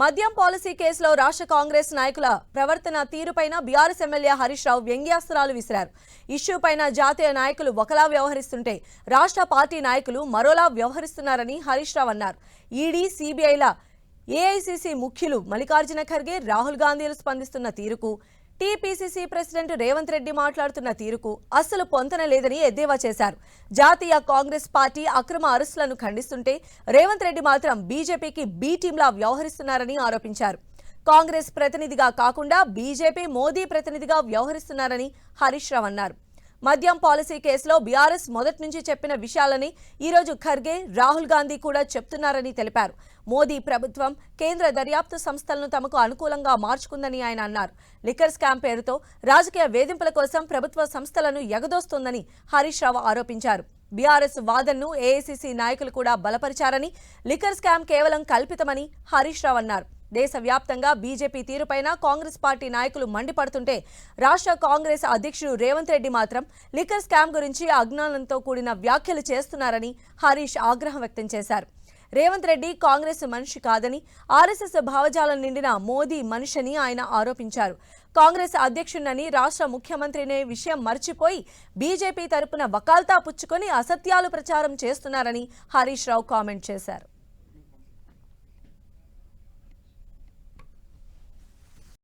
మద్యం పాలసీ కేసులో రాష్ట్ర కాంగ్రెస్ నాయకుల ప్రవర్తన తీరుపైన బీఆర్ఎస్ ఎమ్మెల్యే హరీష్ రావు వ్యంగ్యాస్త్రాలు విసిరారు. ఇష్యూ పైన జాతీయ నాయకులు ఒకలా వ్యవహరిస్తుంటే రాష్ట్ర పార్టీ నాయకులు మరోలా వ్యవహరిస్తున్నారని హరీష్ రావు అన్నారు. ఈడీ సిబిఐల ఏఐసిసి ముఖ్యులు మల్లికార్జున ఖర్గే రాహుల్ గాంధీలు స్పందిస్తున్న తీరుకు టీపీసీసీ ప్రెసిడెంట్ రేవంత్ రెడ్డి మాట్లాడుతున్న తీరుకు అస్సలు పొంతన లేదని ఎద్దేవా చేశారు. జాతీయ కాంగ్రెస్ పార్టీ అక్రమ అరెస్టులను ఖండిస్తుంటే రేవంత్ రెడ్డి మాత్రం బీజేపీకి బీ టీంలా వ్యవహరిస్తున్నారని ఆరోపించారు. కాంగ్రెస్ ప్రతినిధిగా కాకుండా బీజేపీ మోదీ ప్రతినిధిగా వ్యవహరిస్తున్నారని హరీష్ రావు అన్నారు. మద్యం పాలసీ కేసులో బీఆర్ఎస్ మొదటి నుంచి చెప్పిన విషయాలని ఈరోజు ఖర్గే రాహుల్ గాంధీ కూడా చెప్తున్నారని తెలిపారు. మోదీ ప్రభుత్వం కేంద్ర దర్యాప్తు సంస్థలను తమకు అనుకూలంగా మార్చుకుందని ఆయన అన్నారు. లిక్కర్ స్కామ్ పేరుతో రాజకీయ వేధింపుల కోసం ప్రభుత్వ సంస్థలను ఎగదోస్తోందని హరీష్ రావు ఆరోపించారు. బీఆర్ఎస్ వాదనను ఏఐసీసీ నాయకులు కూడా బలపరిచారని లిక్కర్ స్కామ్ కేవలం కల్పితమని హరీష్ రావు అన్నారు. దేశవ్యాప్తంగా బీజేపీ తీరుపైన కాంగ్రెస్ పార్టీ నాయకులు మండిపడుతుంటే రాష్ట్ర కాంగ్రెస్ అధ్యక్షుడు రేవంత్ రెడ్డి మాత్రం లిక్కర్ స్కామ్ గురించి అజ్ఞానంతో కూడిన వ్యాఖ్యలు చేస్తున్నారని హరీష్ ఆగ్రహం వ్యక్తం చేశారు. రేవంత్ రెడ్డి కాంగ్రెస్ మనిషి కాదని ఆర్ఎస్ఎస్ భావజాలం నిండిన మోదీ మనిషిని ఆయన ఆరోపించారు. కాంగ్రెస్ అధ్యక్షుడినని రాష్ట్ర ముఖ్యమంత్రినే విషయం మర్చిపోయి బీజేపీ తరపున వకాల్తా పుచ్చుకొని అసత్యాలు ప్రచారం చేస్తున్నారని హరీష్ రావు కామెంట్ చేశారు.